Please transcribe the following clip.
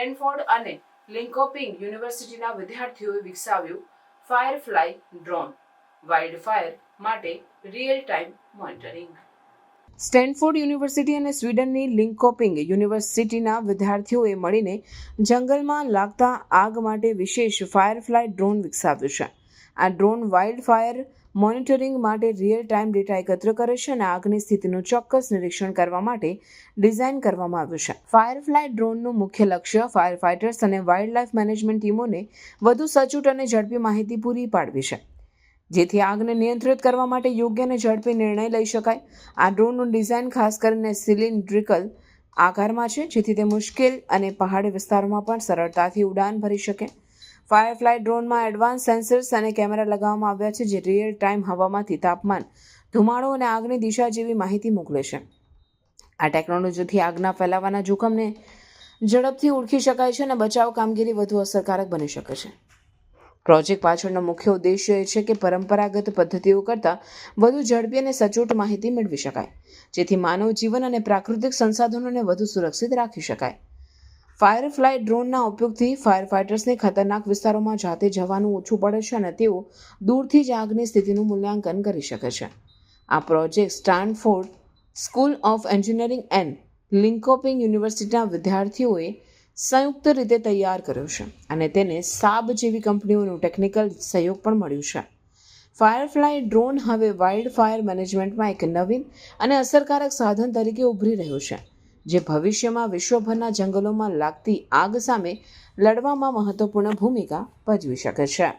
Stanford અને Linkoping યુનિવર્સિટીના વિદ્યાર્થીઓએ વિકસાવ્યું ફાયરફ્લાય ડ્રોન વાઇલ્ડ ફાયર માટે real time monitoring. Stanford University અને સ્વીડનની લિંકોપિંગ યુનિવર્સિટીના વિદ્યાર્થીઓએ મળીને જંગલમાં લાગતા આગ માટે વિશેષ ફાયરફ્લાય ડ્રોન વિકસાવ્યું છે. આ ડ્રોન વાઇલ્ડ ફાયર મોનિટરિંગ માટે રિયલ ટાઈમ ડેટા એકત્ર કરે છે અને આગની સ્થિતિનું ચોક્કસ નિરીક્ષણ કરવા માટે ડિઝાઇન કરવામાં આવ્યું છે. ફાયરફ્લાય ડ્રોનનું મુખ્ય લક્ષ્ય ફાયર ફાઇટર્સ અને વાઇલ્ડ લાઇફ મેનેજમેન્ટ ટીમોને વધુ સચોટ અને ઝડપી માહિતી પૂરી પાડવી છે. જેથી આગને નિયંત્રિત કરવા માટે યોગ્ય અને ઝડપી નિર્ણય લઈ શકાય. આ ડ્રોનનું ડિઝાઇન ખાસ કરીને સિલિન્ડ્રિકલ આકારમાં છે, જેથી તે મુશ્કેલ અને પહાડી વિસ્તારોમાં પણ સરળતાથી ઉડાન ભરી શકે. ફાયરફ્લાય ડ્રોનમાં એડવાન્સ સેન્સર્સ અને કેમેરા લગાવવામાં આવ્યા છે જે રિયલ ટાઈમ હવામાંથી તાપમાન, ધુમાડો અને આગની દિશા જેવી માહિતી મોકલે છે. આ ટેકનોલોજીથી આગના ફેલાવાના જોખમને ઝડપથી ઓળખી શકાય છે અને બચાવ કામગીરી વધુ અસરકારક બની શકે છે. પ્રોજેક્ટ પાછળનો મુખ્ય ઉદ્દેશ્ય એ છે કે પરંપરાગત પદ્ધતિઓ કરતાં વધુ ઝડપી અને સચોટ માહિતી મેળવી શકાય, જેથી માનવ જીવન અને પ્રાકૃતિક સંસાધનોને વધુ સુરક્ષિત રાખી શકાય. ફાયરફ્લાય ડ્રોનના ઉપયોગથી ફાયર ફાઇટર્સને ખતરનાક વિસ્તારોમાં જાતે જવાનું ઓછું પડે છે અને તેઓ દૂરથી જ આગની સ્થિતિનું મૂલ્યાંકન કરી શકે છે. આ project Stanford school of engineering and Linkoping યુનિવર્સિટીના વિદ્યાર્થીઓએ સંયુક્ત રીતે તૈયાર કર્યો છે અને તેને સાબ જેવી કંપનીઓનું ટેકનિકલ સહયોગ પણ મળ્યું છે. ફાયરફ્લાય ડ્રોન હવે વાઇલ્ડ ફાયર મેનેજમેન્ટમાં એક નવીન અને અસરકારક સાધન તરીકે ઉભરી રહ્યું છે. જે ભવિષ્યમાં વિશ્વભરના જંગલોમાં લાગતી આગ સામે લડવામાં મહત્વપૂર્ણ ભૂમિકા ભજવી શકે છે.